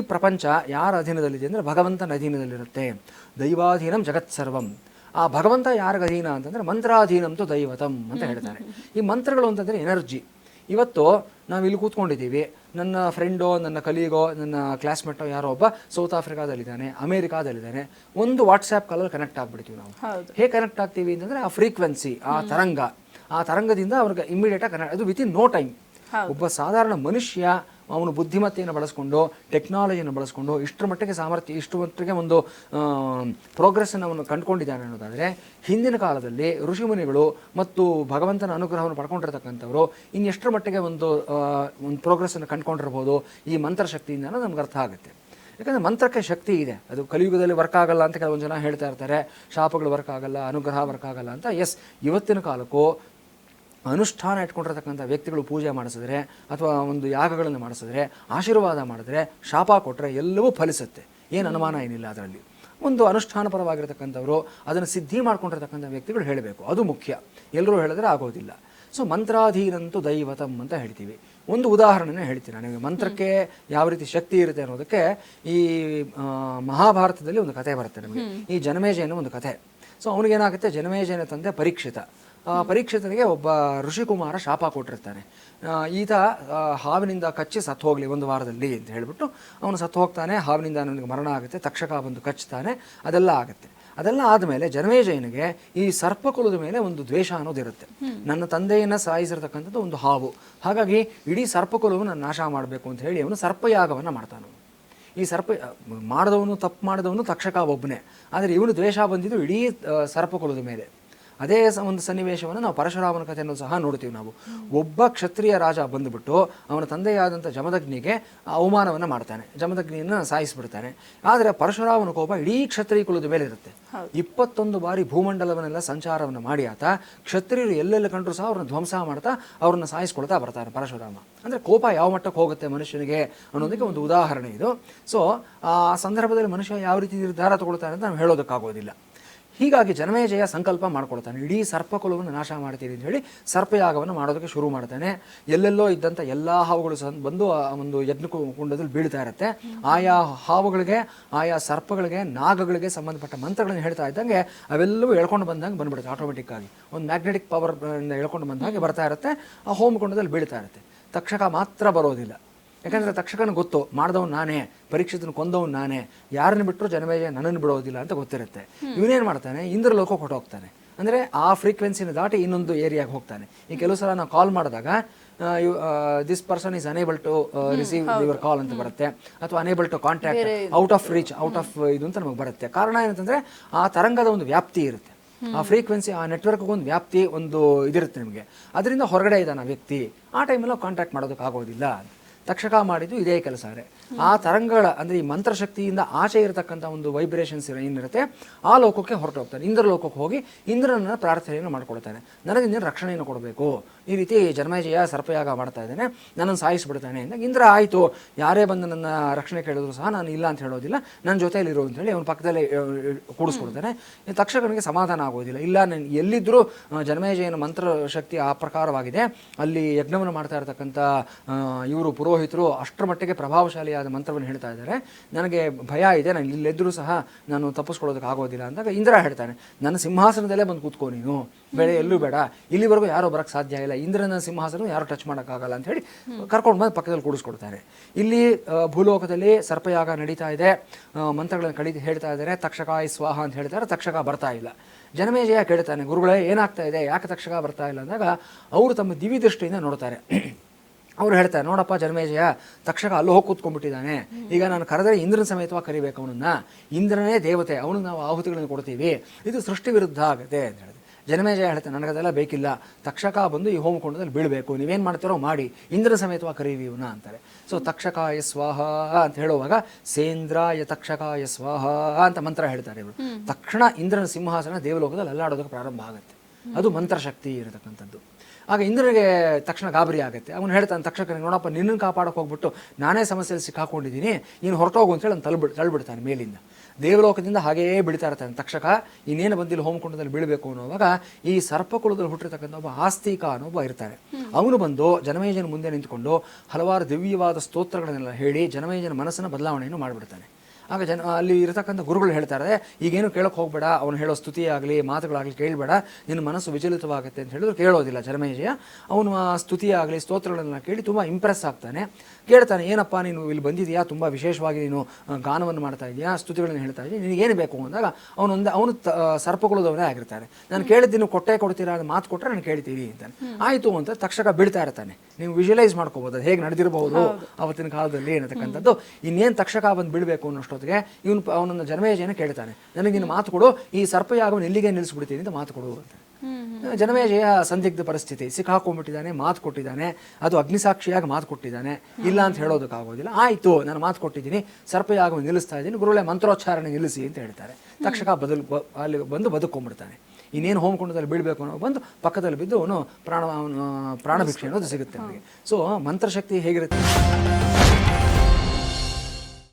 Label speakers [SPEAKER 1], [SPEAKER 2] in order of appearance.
[SPEAKER 1] ಪ್ರಪಂಚ ಯಾರ ಅಧೀನದಲ್ಲಿದೆ ಅಂದರೆ ಭಗವಂತನ ಅಧೀನದಲ್ಲಿರುತ್ತೆ. ದೈವಾಧೀನಂ ಜಗತ್ಸರ್ವಂ ಆ ಭಗವಂತ ಯಾರಿಗ ಅಧೀನ ಅಂತಂದರೆ ಮಂತ್ರಾಧೀನಂತು ದೈವತಂ ಅಂತ ಹೇಳ್ತಾರೆ. ಈ ಮಂತ್ರಗಳು ಅಂತಂದರೆ ಎನರ್ಜಿ. ಇವತ್ತು ನಾವು ಇಲ್ಲಿ ಕೂತ್ಕೊಂಡಿದ್ದೀವಿ. ನನ್ನ ಫ್ರೆಂಡೋ ನನ್ನ ಕಲೀಗೋ ನನ್ನ ಕ್ಲಾಸ್ಮೇಟೋ ಯಾರೋ ಒಬ್ಬ ಸೌತ್ ಆಫ್ರಿಕಾದಲ್ಲಿದ್ದಾನೆ ಅಮೇರಿಕಾದಲ್ಲಿದ್ದಾನೆ ಒಂದು ವಾಟ್ಸ್ಆ್ಯಪ್ ಕಾಲಲ್ಲಿ ಕನೆಕ್ಟ್ ಆಗ್ಬಿಡ್ತೀವಿ ನಾವು. ಹೇಗೆ ಕನೆಕ್ಟ್ ಆಗ್ತೀವಿ ಅಂತಂದರೆ ಆ ಫ್ರೀಕ್ವೆನ್ಸಿ ಆ ತರಂಗ. ಆ ತರಂಗದಿಂದ ಅವ್ರಿಗೆ ಇಮಿಡಿಯೇಟಾಗಿ ಕನೆಕ್ಟ್ ಅದು ವಿತಿನ್ ನೋ ಟೈಮ್ ಒಬ್ಬ ಸಾಧಾರಣ ಮನುಷ್ಯ ಅವನು ಬುದ್ಧಿಮತ್ತೆಯನ್ನು ಬಳಸ್ಕೊಂಡು ಟೆಕ್ನಾಲಜಿಯನ್ನು ಬಳಸ್ಕೊಂಡು, ಇಷ್ಟರ ಮಟ್ಟಿಗೆ ಸಾಮರ್ಥ್ಯ, ಇಷ್ಟು ಮಟ್ಟಿಗೆ ಒಂದು ಪ್ರೋಗ್ರೆಸ್ಸನ್ನು ಅವನು ಕಂಡುಕೊಂಡಿದ್ದಾನೆ ಅನ್ನೋದಾದರೆ, ಹಿಂದಿನ ಕಾಲದಲ್ಲಿ ಋಷಿಮುನಿಗಳು ಮತ್ತು ಭಗವಂತನ ಅನುಗ್ರಹವನ್ನು ಪಡ್ಕೊಂಡಿರ್ತಕ್ಕಂಥವ್ರು ಇನ್ನೆಷ್ಟರ ಮಟ್ಟಿಗೆ ಒಂದು ಒಂದು ಪ್ರೋಗ್ರೆಸ್ಸನ್ನು ಕಂಡುಕೊಂಡಿರ್ಬೋದು ಈ ಮಂತ್ರಶಕ್ತಿಯಿಂದ ಅನ್ನೋದು ನಮ್ಗೆ ಅರ್ಥ ಆಗುತ್ತೆ. ಯಾಕಂದರೆ ಮಂತ್ರಕ್ಕೆ ಶಕ್ತಿ ಇದೆ. ಅದು ಕಲಿಯುಗದಲ್ಲಿ ವರ್ಕ್ ಆಗಲ್ಲ ಅಂತ ಕೆಲವೊಂದು ಜನ ಹೇಳ್ತಾ ಇರ್ತಾರೆ. ಶಾಪಗಳು ವರ್ಕ್ ಆಗಲ್ಲ, ಅನುಗ್ರಹ ವರ್ಕ್ ಆಗಲ್ಲ ಅಂತ. ಎಸ್ ಇವತ್ತಿನ ಕಾಲಕ್ಕೂ ಅನುಷ್ಠಾನ ಇಟ್ಕೊಂಡಿರ್ತಕ್ಕಂಥ ವ್ಯಕ್ತಿಗಳು ಪೂಜೆ ಮಾಡಿಸಿದ್ರೆ ಅಥವಾ ಒಂದು ಯಾಗಗಳನ್ನು ಮಾಡಿಸಿದ್ರೆ, ಆಶೀರ್ವಾದ ಮಾಡಿದ್ರೆ, ಶಾಪ ಕೊಟ್ಟರೆ ಎಲ್ಲವೂ ಫಲಿಸುತ್ತೆ. ಏನು ಅನುಮಾನ ಏನಿಲ್ಲ ಅದರಲ್ಲಿ. ಒಂದು ಅನುಷ್ಠಾನ ಪರವಾಗಿರ್ತಕ್ಕಂಥವರು ಅದನ್ನು ಸಿದ್ಧಿ ಮಾಡ್ಕೊಂಡಿರ್ತಕ್ಕಂಥ ವ್ಯಕ್ತಿಗಳು ಹೇಳಬೇಕು. ಅದು ಮುಖ್ಯ. ಎಲ್ಲರೂ ಹೇಳಿದ್ರೆ ಆಗೋದಿಲ್ಲ. ಸೊ ಮಂತ್ರಾಧೀನಂತೂ ದೈವತಂ ಅಂತ ಹೇಳ್ತೀವಿ. ಒಂದು ಉದಾಹರಣೆನೇ ಹೇಳ್ತೀನಿ ನನಗೆ ಮಂತ್ರಕ್ಕೆ ಯಾವ ರೀತಿ ಶಕ್ತಿ ಇರುತ್ತೆ ಅನ್ನೋದಕ್ಕೆ ಈ ಮಹಾಭಾರತದಲ್ಲಿ ಒಂದು ಕಥೆ ಬರುತ್ತೆ ನಮಗೆ. ಈ ಜನಮೇಜಯನ ಒಂದು ಕಥೆ. ಸೊ ಅವನಿಗೇನಾಗುತ್ತೆ? ಜನಮೇಜಯನ ತಂದೆ ಪರೀಕ್ಷಿತ. ಪರೀಕ್ಷಿತನಿಗೆ ಒಬ್ಬ ಋಷಿಕುಮಾರ ಶಾಪ ಕೊಟ್ಟಿರ್ತಾನೆ. ಈತ ಹಾವಿನಿಂದ ಕಚ್ಚಿ ಸತ್ತು ಹೋಗಲಿ ಒಂದು ವಾರದಲ್ಲಿ ಅಂತ ಹೇಳಿಬಿಟ್ಟು ಅವನು ಸತ್ತು ಹೋಗ್ತಾನೆ ಹಾವಿನಿಂದ ನನಗೆ ಮರಣ ಆಗುತ್ತೆ ತಕ್ಷಕ ಬಂದು ಕಚ್ತಾನೆ ಅದೆಲ್ಲ ಆಗುತ್ತೆ. ಅದೆಲ್ಲ ಆದಮೇಲೆ ಜನಮೇಜಯನಿಗೆ ಈ ಸರ್ಪಕುಲದ ಮೇಲೆ ಒಂದು ದ್ವೇಷ ಅನ್ನೋದಿರುತ್ತೆ ನನ್ನ ತಂದೆಯನ್ನು ಸಾಯಿಸಿರ್ತಕ್ಕಂಥದ್ದು ಒಂದು ಹಾವು. ಹಾಗಾಗಿ ಇಡೀ ಸರ್ಪಕುಲವನ್ನು ನಾನು ನಾಶ ಮಾಡಬೇಕು ಅಂತ ಹೇಳಿ ಅವನು ಸರ್ಪಯಾಗವನ್ನು ಮಾಡ್ತಾನೆ ಈ ಸರ್ಪ ಮಾಡಿದವನು ತಪ್ಪು ಮಾಡಿದವನು ತಕ್ಷಕ ಒಬ್ಬನೇ. ಆದರೆ ಇವನು ದ್ವೇಷ ಬಂದಿದ್ದು ಇಡೀ ಸರ್ಪಕುಲದ ಮೇಲೆ. ಅದೇ ಒಂದು ಸನ್ನಿವೇಶವನ್ನು ನಾವು ಪರಶುರಾಮನ ಕಥೆಯನ್ನು ಸಹ ನೋಡ್ತೀವಿ ನಾವು. ಒಬ್ಬ ಕ್ಷತ್ರಿಯ ರಾಜ ಬಂದುಬಿಟ್ಟು ಅವನ ತಂದೆಯಾದಂಥ ಜಮದಗ್ನಿಗೆ ಅವಮಾನವನ್ನು ಮಾಡ್ತಾನೆ. ಜಮದಗ್ನಿಯನ್ನು ಸಾಯಿಸಿಬಿಡ್ತಾನೆ. ಆದರೆ ಪರಶುರಾಮನ ಕೋಪ ಇಡೀ ಕ್ಷತ್ರಿಯ ಕುಲದ ಮೇಲೆ ಇರುತ್ತೆ. ಇಪ್ಪತ್ತೊಂದು ಬಾರಿ ಭೂಮಂಡಲವನ್ನೆಲ್ಲ ಸಂಚಾರವನ್ನು ಮಾಡಿ ಆತ ಕ್ಷತ್ರಿಯರು ಎಲ್ಲೆಲ್ಲಿ ಕಂಡ್ರು ಸಹ ಅವ್ರನ್ನ ಧ್ವಂಸ ಮಾಡ್ತಾ ಅವ್ರನ್ನ ಸಾಯಿಸ್ಕೊಳ್ತಾ ಬರ್ತಾರೆ ಪರಶುರಾಮ. ಅಂದರೆ ಕೋಪ ಯಾವ ಮಟ್ಟಕ್ಕೆ ಹೋಗುತ್ತೆ ಮನುಷ್ಯನಿಗೆ ಅನ್ನೋದಕ್ಕೆ ಒಂದು ಉದಾಹರಣೆ ಇದು. ಸೊ ಆ ಸಂದರ್ಭದಲ್ಲಿ ಮನುಷ್ಯ ಯಾವ ರೀತಿ ನಿರ್ಧಾರ ತಗೊಳ್ತಾನೆ ಅಂತ ನಾವು ಹೇಳೋದಕ್ಕಾಗೋದಿಲ್ಲ. ಹೀಗಾಗಿ ಜನಮೇಜಯ ಸಂಕಲ್ಪ ಮಾಡ್ಕೊಳ್ತಾನೆ ಇಡೀ ಸರ್ಪಕುಲವನ್ನು ನಾಶ ಮಾಡ್ತೀರಿ ಅಂತ ಹೇಳಿ ಸರ್ಪಯಾಗವನ್ನು ಮಾಡೋದಕ್ಕೆ ಶುರು ಮಾಡ್ತಾನೆ. ಎಲ್ಲೆಲ್ಲೋ ಇದ್ದಂಥ ಎಲ್ಲ ಹಾವುಗಳು ಸಹ ಬಂದು ಆ ಒಂದು ಯಜ್ಞ ಕುಂಡದಲ್ಲಿ ಬೀಳ್ತಾ ಇರುತ್ತೆ. ಆಯಾ ಹಾವುಗಳಿಗೆ, ಆಯಾ ಸರ್ಪಗಳಿಗೆ, ನಾಗಗಳಿಗೆ ಸಂಬಂಧಪಟ್ಟ ಮಂತ್ರಗಳನ್ನು ಹೇಳ್ತಾ ಇದ್ದಂಗೆ ಅವೆಲ್ಲವೂ ಎಳ್ಕೊಂಡು ಬಂದಂಗೆ ಬಂದ್ಬಿಡುತ್ತೆ ಆಟೋಮೆಟಿಕ್ ಆಗಿ. ಒಂದು ಮ್ಯಾಗ್ನೆಟಿಕ್ ಪವರ್ ಎಳ್ಕೊಂಡು ಬಂದಂಗೆ ಬರ್ತಾ ಇರುತ್ತೆ. ಆ ಹೋಮ ಕುಂಡದಲ್ಲಿ ಬೀಳ್ತಾ ಇರುತ್ತೆ. ತಕ್ಷಕ ಮಾತ್ರ ಬರೋದಿಲ್ಲ. ಯಾಕಂದ್ರೆ ತಕ್ಷಕನ ಗೊತ್ತು. ಮಾಡಿದವನು ನಾನೇ ಪರೀಕ್ಷಿತನ ಕೊಂದವನು ನಾನೇ ಯಾರನ್ನು ಬಿಟ್ಟರು ಜನಮೇಜ ನನ್ನನ್ನು ಬಿಡೋದಿಲ್ಲ ಅಂತ ಗೊತ್ತಿರುತ್ತೆ. ಇವನೇನು ಮಾಡ್ತಾನೆ? ಇಂದ್ರ ಲೋಕಕ್ಕೆ ಹೊಟ್ಟೋಗ್ತಾನೆ ಅಂದರೆ ಆ ಫ್ರೀಕ್ವೆನ್ಸಿನ ದಾಟಿ ಇನ್ನೊಂದು ಏರಿಯಾಗೆ ಹೋಗ್ತಾನೆ. ಈ ಕೆಲವು ಸಲ ನಾವು ಕಾಲ್ ಮಾಡಿದಾಗ this person is unable to receive your call ಅಂತ ಬರುತ್ತೆ. ಅಥವಾ unable to contact out of reach out of ಇದು ಅಂತ ನಮಗೆ ಬರುತ್ತೆ. ಕಾರಣ ಏನಂತಂದ್ರೆ ಆ ತರಂಗದ ಒಂದು ವ್ಯಾಪ್ತಿ ಇರುತ್ತೆ. ಆ ಫ್ರೀಕ್ವೆನ್ಸಿ ಆ ನೆಟ್ವರ್ಕ್ ಒಂದು ವ್ಯಾಪ್ತಿ ಒಂದು ಇದಿರುತ್ತೆ ನಿಮಗೆ. ಅದರಿಂದ ಹೊರಗಡೆ ಇದ್ದಾನೆ ವ್ಯಕ್ತಿ. ಆ ಟೈಮಲ್ಲಿ ಕಾಂಟ್ಯಾಕ್ಟ್ ಮಾಡೋದಕ್ಕೆ ಆಗೋದಿಲ್ಲ ತಕ್ಷಕ ಮಾಡಿದ್ದು ಇದೇ ಕೆಲಸ ಆ ತರಂಗಗಳ, ಅಂದರೆ ಈ ಮಂತ್ರಶಕ್ತಿಯಿಂದ ಆಚೆ ಇರತಕ್ಕಂಥ ಒಂದು ವೈಬ್ರೇಷನ್ಸ್ ಏನಿರುತ್ತೆ, ಆ ಲೋಕಕ್ಕೆ ಹೊರಟು ಹೋಗ್ತಾನೆ ಇಂದ್ರ ಲೋಕಕ್ಕೆ ಹೋಗಿ ಇಂದ್ರನ ಪ್ರಾರ್ಥನೆಯನ್ನು ಮಾಡ್ಕೊಳ್ತಾನೆ. ನನಗೆ ನೀನು ರಕ್ಷಣೆಯನ್ನು ಕೊಡಬೇಕು. ಈ ರೀತಿ ಜನ್ಮಜಯ, ಸರ್ಪಯಾಗ ಮಾಡ್ತಾ ಇದ್ದಾನೆ. ನನ್ನನ್ನು ಸಾಯಿಸಿಬಿಡ್ತಾನೆ ಅಂದಾಗ ಇಂದ್ರ, ಆಯಿತು, ಯಾರೇ ಬಂದು ನನ್ನ ರಕ್ಷಣೆ ಕೇಳಿದ್ರು ಸಹ ನಾನು ಇಲ್ಲ ಅಂತ ಹೇಳೋದಿಲ್ಲ. ನನ್ನ ಜೊತೆಯಲ್ಲಿ ಇರು ಅಂತೇಳಿ ಅವನ ಪಕ್ಕದಲ್ಲೇ ಕೂಡಿಸ್ಕೊಡ್ತಾನೆ. ತಕ್ಷಕನಿಗೆ ಸಮಾಧಾನ ಆಗೋದಿಲ್ಲ. ಇಲ್ಲ, ನಾನು ಎಲ್ಲಿದ್ದರೂ ಜನ್ಮೇಜಯನ ಮಂತ್ರ ಶಕ್ತಿ ಆ ಪ್ರಕಾರವಾಗಿದೆ. ಅಲ್ಲಿ ಯಜ್ಞವನ್ನು ಮಾಡ್ತಾ ಇರತಕ್ಕಂಥ ಇವರು ಪುರೋಹಿತರು ಅಷ್ಟರ ಮಟ್ಟಿಗೆ ಪ್ರಭಾವಶಾಲಿಯಾದ ಮಂತ್ರವನ್ನು ಹೇಳ್ತಾ ಇದ್ದಾರೆ. ನನಗೆ ಭಯ ಇದೆ, ನಾನು ಇಲ್ಲೆದ್ರೂ ಸಹ ನಾನು ತಪ್ಪಿಸ್ಕೊಳ್ಳೋದಕ್ಕೆ ಆಗೋದಿಲ್ಲ ಅಂದಾಗ ಇಂದ್ರ ಹೇಳ್ತಾನೆ, ನನ್ನ ಸಿಂಹಾಸನದಲ್ಲೇ ಬಂದು ಕೂತ್ಕೋ ನೀನು. ಬೆಳೆ ಎಲ್ಲೂ ಬೇಡ. ಇಲ್ಲಿವರೆಗೂ ಯಾರೋ ಬರೋಕ್ಕೆ ಸಾಧ್ಯ ಇಲ್ಲ. ಇಂದ್ರನ ಸಿಂಹಾಸನ ಯಾರು ಟಚ್ ಮಾಡೋಕ್ಕಾಗಲ್ಲ ಅಂತ ಹೇಳಿ ಕರ್ಕೊಂಡು ಬಂದು ಪಕ್ಕದಲ್ಲಿ ಕೂಡಿಸ್ಕೊಡ್ತಾರೆ. ಇಲ್ಲಿ ಭೂಲೋಕದಲ್ಲಿ ಸರ್ಪಯಾಗ ನಡೀತಾ ಇದೆ. ಮಂತ್ರಗಳನ್ನು ಕಳಿ ಹೇಳ್ತಾ ಇದ್ದಾರೆ. ತಕ್ಷಕಾಯ ಸ್ವಾಹ ಅಂತ ಹೇಳ್ತಾರೆ. ತಕ್ಷಕ ಬರ್ತಾ ಇಲ್ಲ. ಜನಮೇಜಯ ಕೇಳ್ತಾನೆ, ಗುರುಗಳೇ ಏನಾಗ್ತಾ ಇದೆ? ಯಾಕೆ ತಕ್ಷಕ ಬರ್ತಾ ಇಲ್ಲ ಅಂದಾಗ, ಅವರು ತಮ್ಮ ದಿವಿ ದೃಷ್ಟಿಯಿಂದ ನೋಡ್ತಾರೆ. ಅವ್ರು ಹೇಳ್ತಾರೆ ನೋಡಪ್ಪ ಜನ್ಮೇಜಯ ತಕ್ಷಕ ಅಲ್ಲೂ ಹೋಗಿ ಕೂತ್ಕೊಂಡ್ಬಿಟ್ಟಿದ್ದಾನೆ. ಈಗ ನಾನು ಕರೆದರೆ ಇಂದ್ರನ ಸಮೇತವಾಗಿ ಕರಿಬೇಕು ಅವನನ್ನ. ಇಂದ್ರನೇ ದೇವತೆ ಅವನಿಗೆ ನಾವು ಆಹುತಿಗಳನ್ನು ಕೊಡ್ತೀವಿ. ಇದು ಸೃಷ್ಟಿ ವಿರುದ್ಧ ಆಗುತ್ತೆ ಅಂತ ಹೇಳಿದೆ ಜನಮೇಜಯ ಹೇಳ್ತಾನೆ ನನಗದೆಲ್ಲ ಬೇಕಿಲ್ಲ. ತಕ್ಷಕ ಬಂದು ಈ ಹೋಮಕೊಂಡದಲ್ಲಿ ಬೀಳಬೇಕು. ನೀವೇನು ಮಾಡ್ತೀರೋ ಮಾಡಿ ಇಂದ್ರನ ಸಮೇತವಾಗಿ ಕರೀವಿ ಇವನ ಅಂತಾರೆ. ಸೊ ತಕ್ಷಕಾಯ ಸ್ವಾಹ ಅಂತ ಹೇಳುವಾಗ ಸೇಂದ್ರಾಯ ತಕ್ಷಕಾಯ ಸ್ವಾಹ ಅಂತ ಮಂತ್ರ ಹೇಳ್ತಾರೆ ಇವರು. ತಕ್ಷಣ ಇಂದ್ರನ ಸಿಂಹಾಸನ ದೇವಲೋಕದಲ್ಲಿ ಅಲ್ಲಾಡೋದಕ್ಕೆ ಪ್ರಾರಂಭ ಆಗುತ್ತೆ. ಅದು ಮಂತ್ರಶಕ್ತಿ ಇರತಕ್ಕಂಥದ್ದು. ಆಗ ಇಂದ್ರನಿಗೆ ತಕ್ಷಣ ಗಾಬರಿ ಆಗುತ್ತೆ. ಅವನು ಹೇಳ್ತಾನೆ ತಕ್ಷಣ ನೋಡಪ್ಪ, ನಿನ್ನನ್ನು ಕಾಪಾಡಕ್ಕೆ ಹೋಗ್ಬಿಟ್ಟು ನಾನೇ ಸಮಸ್ಯೆಯಲ್ಲಿ ಸಿಕ್ಕಾಕೊಂಡಿದ್ದೀನಿ, ನೀನು ಹೊರಟೋಗು ಅಂತೇಳಿ ಅವ್ನು ತಳ್ಬಿಡ್ ತಳ್ಬಿಡ್ತಾನೆ ಮೇಲಿಂದ. ದೇವಲೋಕದಿಂದ ಹಾಗೆಯೇ ಬಿಡ್ತಾ ಇರ್ತಾನೆ ತಕ್ಷಕ, ಇನ್ನೇನು ಬಂದಿಲ್ಲ ಹೋಮಕುಂಡದಲ್ಲಿ ಬೀಳಬೇಕು ಅನ್ನೋವಾಗ ಈ ಸರ್ಪಕುಲದಲ್ಲಿ ಹುಟ್ಟಿರ್ತಕ್ಕಂಥ ಒಬ್ಬ ಆಸ್ತಿಕ ಒಬ್ಬ ಇರ್ತಾನೆ. ಅವನು ಬಂದು ಜನಮೇಜನ ಮುಂದೆ ನಿಂತ್ಕೊಂಡು ಹಲವಾರು ದಿವ್ಯವಾದ ಸ್ತೋತ್ರಗಳನ್ನೆಲ್ಲ ಹೇಳಿ ಜನಮೇಜನ ಮನಸ್ಸನ್ನು ಬದಲಾವಣೆಯನ್ನು ಮಾಡಿಬಿಡ್ತಾನೆ. ಆಗ ಜನ ಅಲ್ಲಿ ಇರತಕ್ಕಂಥ ಗುರುಗಳು ಹೇಳ್ತಾರೆ ಈಗೇನು ಕೇಳೋಕೆ ಹೋಗಬೇಡ, ಅವನು ಹೇಳೋ ಸ್ತುತಿ ಆಗಲಿ, ಮಾತುಗಳಾಗಲಿ ಕೇಳಬೇಡ, ನಿನ್ನ ಮನಸ್ಸು ವಿಚಲಿತವಾಗುತ್ತೆ ಅಂತ ಹೇಳಿದ್ರು, ಕೇಳೋದಿಲ್ಲ ಜನಮೇಜಯ ಅವನು ಆ ಸ್ತುತಿಯಾಗಲಿ ಸ್ತೋತ್ರಗಳನ್ನೆಲ್ಲ ಕೇಳಿ ತುಂಬ ಇಂಪ್ರೆಸ್ ಆಗ್ತಾನೆ. ಕೇಳ್ತಾನೆ ಏನಪ್ಪ ನೀನು ಇಲ್ಲಿ ಬಂದಿದೆಯಾ? ತುಂಬ ವಿಶೇಷವಾಗಿ ನೀನು ಗಾನವನ್ನು ಮಾಡ್ತಾ ಇದೆಯಾ? ಸ್ತುತಿಗಳನ್ನು ಹೇಳ್ತಾ ಇದೆಯಾ? ಏನು ಬೇಕು? ಅಂದಾಗ ಅವನೊಂದು ಅವನು ತ- ಆಗಿರ್ತಾರೆ ನಾನು ಆಗಿರ್ತಾನೆ. ನಾನು ಕೇಳಿದ್ದೀನಿ ಕೊಟ್ಟೆ ಕೊಡ್ತೀರಾ? ಅಂತ ಮಾತು ಕೊಟ್ಟರೆ ನಾನು ಕೇಳ್ತೀನಿ ಅಂತಾನೆ. ಆಯಿತು ಅಂತ ತಕ್ಷಕ ಬೀಳ್ತಾ ಇರ್ತಾನೆ. ನೀವು ವಿಜುವಲೈಸ್ ಮಾಡ್ಕೋಬೋದು ಅದು ಹೇಗೆ ನಡೆದಿರಬಹುದು ಅವತ್ತಿನ ಕಾಲದಲ್ಲಿ ಏನತಕ್ಕಂಥದ್ದು ಇನ್ನೇನು ತಕ್ಷಕ ಬಂದು ಬೀಳಬೇಕು ಅನ್ನೋಷ್ಟೊತ್ತಿಗೆ ಇವನು ಅವನನ್ನು ಜನಮೇಜನ ಕೇಳ್ತಾನೆ. ನನಗೆ ನೀನು ಮಾತು ಕೊಡು ಈ ಸರ್ಪ ಸರ್ಪಯಾಗವನ್ನು ಎಲ್ಲಿಗೆ ನಿಲ್ಲಿಸ್ಬಿಡ್ತೀನಿ ಅಂತ ಮಾತು ಕೊಡು ಅಂತ ಜನಮೇಜಯ ಸಂದಿಗ್ಧ ಪರಿಸ್ಥಿತಿ. ಸಿಕ್ಕಾಕೊಂಡ್ಬಿಟ್ಟಿದ್ದಾನೆ ಮಾತು ಕೊಟ್ಟಿದ್ದಾನೆ. ಅದು ಅಗ್ನಿಸಾಕ್ಷಿಯಾಗಿ ಮಾತು ಕೊಟ್ಟಿದ್ದಾನೆ. ಇಲ್ಲ ಅಂತ ಹೇಳೋದಕ್ಕಾಗೋದಿಲ್ಲ ಆಯಿತು ನಾನು ಮಾತು ಕೊಟ್ಟಿದ್ದೀನಿ ಸರ್ಪಯಾಗವನ್ನು ನಿಲ್ಲಿಸ್ತಾ ಇದ್ದೀನಿ ಗುರುಳೆ ಮಂತ್ರೋಚ್ಚಾರಣೆ ನಿಲ್ಲಿಸಿ ಅಂತ ಹೇಳ್ತಾರೆ. ತಕ್ಷಕ ಬದಲು ಅಲ್ಲಿ ಬಂದು ಬದುಕೊಂಡ್ಬಿಡ್ತಾನೆ ಇನ್ನೇನು ಹೋಮಕುಂಡದಲ್ಲಿ ಬೀಳಬೇಕು ಅನ್ನೋ ಬಂದು ಪಕ್ಕದಲ್ಲಿ ಬಿದ್ದು ಅವನು ಪ್ರಾಣ ಪ್ರಾಣಭಿಕ್ಷೆ ಪ್ರಾಣ ಅನ್ನೋದು ಸಿಗುತ್ತೆ ಅವನಿಗೆ ಸೊ ಮಂತ್ರಶಕ್ತಿ ಹೇಗಿರುತ್ತೆ?